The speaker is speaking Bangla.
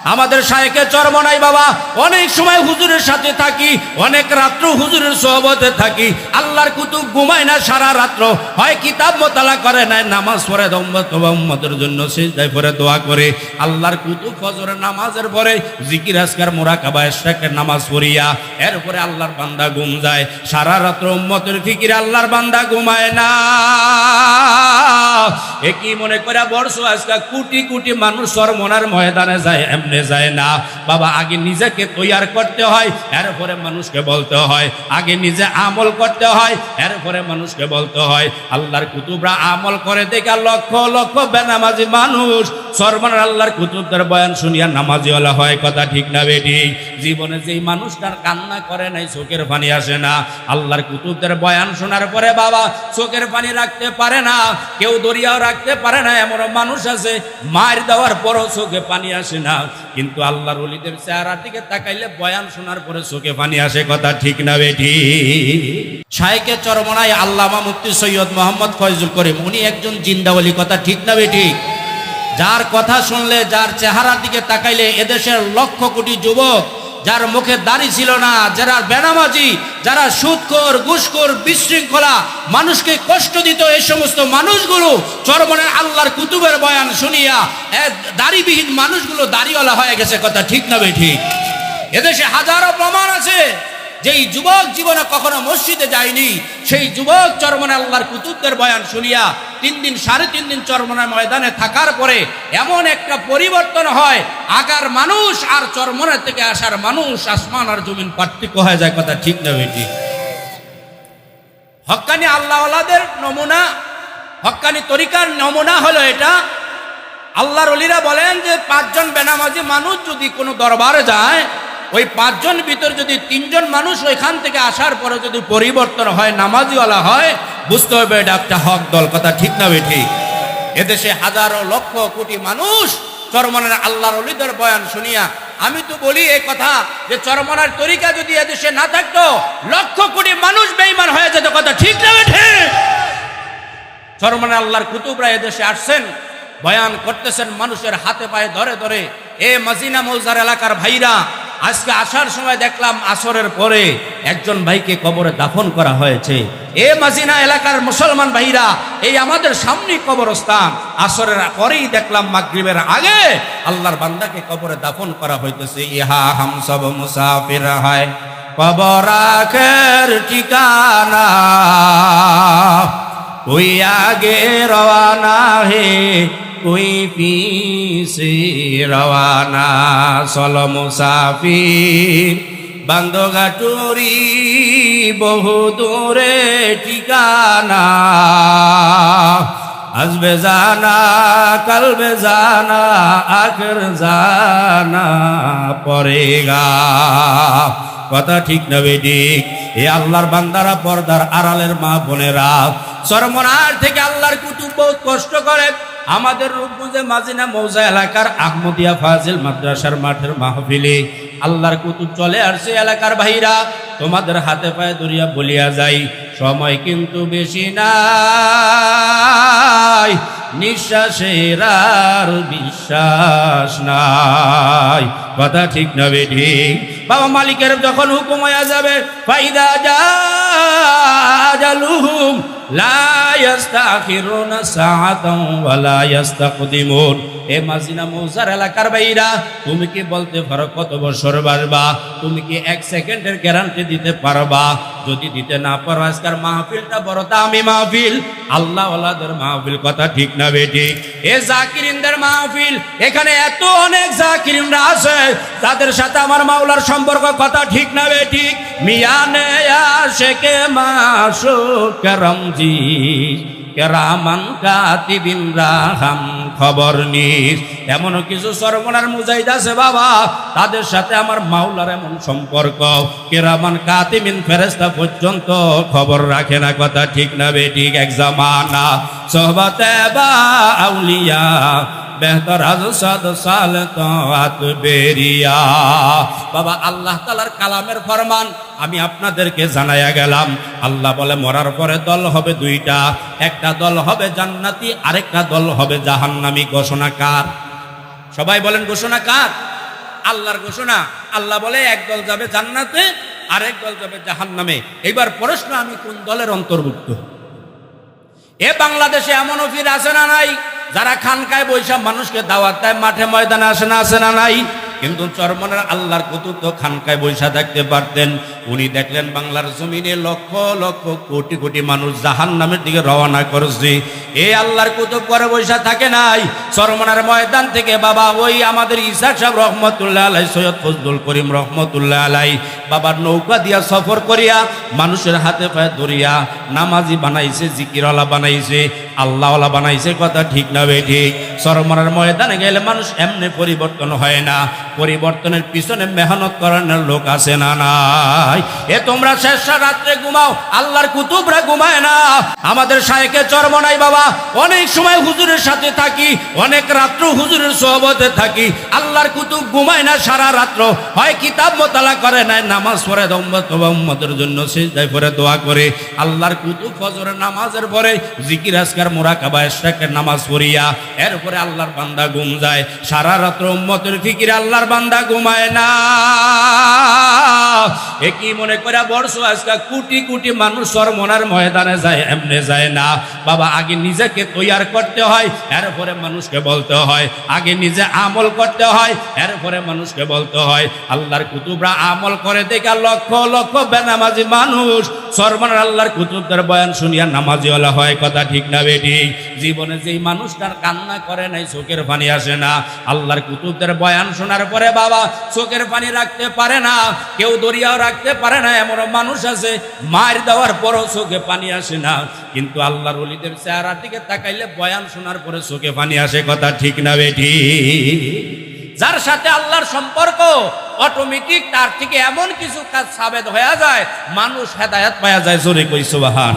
আমাদের শায়েকে চর্ম নাই বাবা। অনেক সময় হুজুরের সাথে থাকি, অনেক রাত্র হুজুরের সহবতে থাকি। আল্লাহর কুতুব ঘুমায় না সারা রাত্র। হয় কিতাব মোতালা করে, নাই নামাজ পড়ে উম্মতের জন্য, সিজদায় পরে দোয়া করে। আল্লাহর কুতুব ফজরের নামাজের পরে জিকির, আজকার, মোরাকাবা, এশরাকের নামাজ পড়িয়া এরপরে আল্লাহর বান্দা ঘুম যায়। সারা রাত্র উম্মতের ফিকির আল্লাহর বান্দা ঘুমায় না। এ কি মনে করে বর্ষ আজকে কোটি কোটি মানুষ সরমনার ময়দানে যায় এমনে যায় না। বাবা, আগে নিজেকে তৈয়ার করতে হয়, এরপরে মানুষকে বলতে হয়। আগে নিজে আমল করতে হয়, এরপরে মানুষকে বলতে হয়। আল্লাহর কুতুবরা আমল করে দেখা লক্ষ লক্ষ বেনামাজি মানুষ সরমনার আল্লাহর কুতুবদের বয়ান শুনিয়া নামাজিওয়ালা হয়, কথা ঠিক না বেটি। জীবনে যেই মানুষটার কান্না করে নাই, চোখের পানি আসে না। আল্লাহর কুতুবদের বয়ান শোনার পরে বাবা চোখের পানি রাখতে পারে না, কেউ দরিয়াও রাখতে পারে না এমন মানুষ আছে, মার দেওয়ার পরও চোখে পানি আসে না। কিন্তু আল্লাহর অলিদের চেহারার দিকে তাকাইলে বয়ান শোনার পরে চোখে পানি আসে, কথা ঠিক না বেটি। শাইকে চরমনায় আল্লামা মুফতি সৈয়দ মোহাম্মদ ফয়জুল করিম, উনি একজন জিন্দাওয়ালি কথা ঠিক না বেটি। যার কথা শুনলে, যার চেহারার দিকে তাকাইলে এদেশের লক্ষ কোটি যুবক, যার মুখে দাড়ি ছিল না যারা বেনামাজি, যারা সুদখোর ঘুষখোর, বিশৃঙ্খলা, মানুষকে কষ্ট দিত, এই সমস্ত মানুষগুলো চরমনের আল্লাহর কুতুবের বয়ান শুনিয়া দাড়িবিহীন মানুষগুলো দাড়িওয়ালা হয়ে গেছে, কথা ঠিক না ঠিক? এদেশে হাজারো প্রমাণ আছে। যেই যুবক জীবনে কখনো মসজিদে যায়নি, সেই যুবক চরমনে আল্লাহর কুতুবদের বয়ান শুনিয়া তিন দিন, সাড়ে তিন দিন চরমনের ময়দানে থাকার পরে এমন একটা পরিবর্তন হয়, আগার মানুষ আর চরমনের থেকে আসার মানুষ আসমান আর জমিন পার্থক্য হয়ে যায় কথা ঠিক না বেটি? হক্কানি আল্লাহওয়ালাদের নমুনা হক্কানি তরিকার নমুনা হলো এটা। আল্লাহর অলিরা বলেন যে পাঁচজন বেনামাজি মানুষ যদি কোনো দরবারে যায় ওই পাঁচজন ভিতর যদি তিনজন মানুষ ওইখান থেকে আসার পরে যদি পরিবর্তন হয়, নামাজিওয়ালা হয়, বুঝতে হবে এটা একটা হক দল। কথা ঠিক না বেঠি? এদেশে হাজারো লক্ষ কোটি মানুষ চরমনের আল্লাহর অলিদের বয়ান শুনিয়া। আমি তো বলি এই কথা যে চরমনার তরিকা যদি এদেশে না থাকতো, লক্ষ কোটি মানুষ বেইমান হয়ে যেত। কথা ঠিক না বেঠি? চরমনে আল্লাহর কুতুবরা এদেশে আসছেন, বয়ান করতেছেন মানুষের হাতে পায়ে ধরে ধরে। এ মজিনা মৌজার এলাকার ভাইরা আজকে আসার সময় দেখলাম আসরের পরে একজন ভাইকে কবরে দাফন করা হয়েছে। এ মাজিনা এলাকার মুসলমান ভাইরা, এই আমাদের সামনে কবরস্থান। আসরের পরেই দেখলাম মাগরিবের আগে আল্লাহর বান্দাকে কবরে দাফন করা হইতেছে। ইহা হাম সব মুসাফির হয়। কবরাখের ঠিকানা ওই আগে রওয়ানা হে کوئی پیسی روانہ سلو مسافر বান্দগাটুরি বহু দূরে ঠিকানা। আসবে জানা, কালবে জানা, আখর জানা পরে গা কথা ঠিক না বেডিক এ আল্লাহর বান্দারা পর্দার আড়ালের মা বোনেরা সরমনার থেকে আল্লাহর কুতুব বহুত কষ্ট করে। আমাদের রূপগুজে মাজিনা মৌজা এলাকার আহমদিয়া ফাজিল মাদ্রাসার মাঠের মাহফিলে আল্লাহর কুতুব চলে আসছে এলাকার ভাইরা, তোমাদের হাতে পায়ে দরিয়া বলিয়া যাই। সময় কিন্তু বেশি নাই, নিঃশ্বাসের আর বিশ্বাস নাই। কথা ঠিক না ঠিক? বাবা মালিকের যখন হুকুম হয়ে যাবে, ফাইদা যা জালুহুম তুমি কি বলতে পারো কত বছর বাড়বা? তুমি কি এক সেকেন্ডের গ্যারান্টি দিতে পারবা? যদি দিতে না পারো, আজকের মাহফিলটা বড় দামি মাহফিল। আল্লাহ মাহফিল কথা ঠিক না বেটি এ জাকিরিনদের মাহফিল, এখানে এত অনেক জাকিরিনরা আছে তাদের সাথে আমার মাওলার সম্পর্ক কথা ঠিক না বেটি মিয়ানে আশেকে মাসো করমজি কেরামান কাতিবিন রাহাম, খবর নিস। এমন কিছু সর্বনার মুজাহিদ আছে বাবা, তাদের সাথে আমার মাওলার এমন সম্পর্ক। কেরামান কাতিবিন ফেরেস্তা পর্যন্ত খবর রাখে না, কথা ঠিক না বেঠিক এক জামানা। সোহবতে বা আউলিয়া বেহতর সাদ সাল তো বেরিয়া। বাবা, আল্লাহ তালার কালামের ফরমান আমি আপনাদেরকে জানাইয়া গেলাম। আল্লাহ বলে, মরার পরে দল হবে দুইটা। একটা দল হবে জান্নাতি, আরেকটা দল হবে জাহান্নামি। ঘোষণা কার? সবাই বলেন, ঘোষণা কার? আল্লাহর ঘোষণা। আল্লাহ বলে একদল যাবে জান্নাতে, আরেক দল যাবে জাহান্নামে। এবার প্রশ্ন, আমি কোন দলের অন্তর্ভুক্ত? এ বাংলাদেশে এমন অফির আছে না নাই? যারা খানকায় বৈশাখ মানুষকে দাওয়াত দেয়, মাঠে ময়দানে আসে না আসে না, নাই। কিন্তু চরমনের আল্লাহর কুতুব তো খানকায় বৈশা দেখতে পারতেন? উনি দেখলেন বাংলার জমিনে লক্ষ লক্ষ কোটি কোটি মানুষ জাহান নামের দিকে রওনা করছে। এ আল্লাহর কুতুব করে বৈশা থাকে নাই। চরমনার ময়দান থেকে বাবা ওই আমাদের ইসাক সাহেব রহমতুল্লাহ আলাই সৈয়দ ফজলুল করিম রহমতুল্লাহ আলাই বাবার নৌকা দিয়া সফর করিয়া মানুষের হাতে পায়ে ধরিয়া নামাজি বানাইছে, জিকিরওয়ালা বানাইছে, আল্লাহওয়ালা বানাইছে, কথা ঠিক না বে ঠিক। সরমরার ময়দানে গেলে মানুষ এমনি পরিবর্তন হয় না। পরিবর্তনের পিছনে মেহনত করানোর লোক আছে না নাই? এ তোমরা শেষ রাত্রে ঘুমাও, আল্লাহর কুতুবরা ঘুমায় না। আমাদের সাহেকে চর্ম নাই বাবা। অনেক সময় হুজুরের সাথে থাকি, অনেক রাত্র হুজুরের সহবতে থাকি। আল্লাহর কুতুব ঘুমায় না সারা রাত্র। হয় কিতাব মোতালা করে, নাই নামাজ পড়ে উম্মতের জন্য সিজদায় পরে দোয়া করে। আল্লাহর কুতুব ফজরের নামাজের পরে জিকির, আজকার, মোরাকাবা নামাজ পড়িয়া এরপরে আল্লাহর বান্দা ঘুম যায়। সারা রাত্র উম্মতের ফিকির আল্লাহর বান্দা ঘুমায় না। এ মনে করে বর্ষ আজকে কোটি কোটি মানুষ সরমনার ময়দানে যায়, এমনে যায় না। বাবা, আগে নিজেকে তৈয়ার করতে হয়, এরপরে মানুষকে বলতে হয়। আগে নিজে আমল করতে হয়, এরপরে মানুষকে বলতে হয়। আল্লাহর কুতুবরা আমল করে দেখা লক্ষ লক্ষ বেনামাজি মানুষ। সরমনার আল্লাহর কুতুবদের বয়ান শুনিয়া নামাজিওয়ালা হয়, কথা ঠিক না বেটি। জীবনে যেই মানুষটার কান্না করে নাই, চোখের পানি আসে না। আল্লাহর কুতুবদের বয়ান শোনার পরে বাবা, চোখের পানি রাখতে পারে না। কেউ দরিয়াও রাখতে পারে না এমন মানুষ আছে, মার দেওয়ার পরও চোখে পানি আসে না। কিন্তু আল্লাহর অলিদের চেহারার দিকে তাকাইলে বয়ান শোনার পরে চোখে পানি আসে, কথা ঠিক না বেটি যার সাথে আল্লাহর সম্পর্ক অটোমেটিক তার থেকে এমন কিছু কাজ সাবেদ হয়ে যায়, মানুষ হেদায়াত পাওয়া যায়, জোরে কই সুবাহান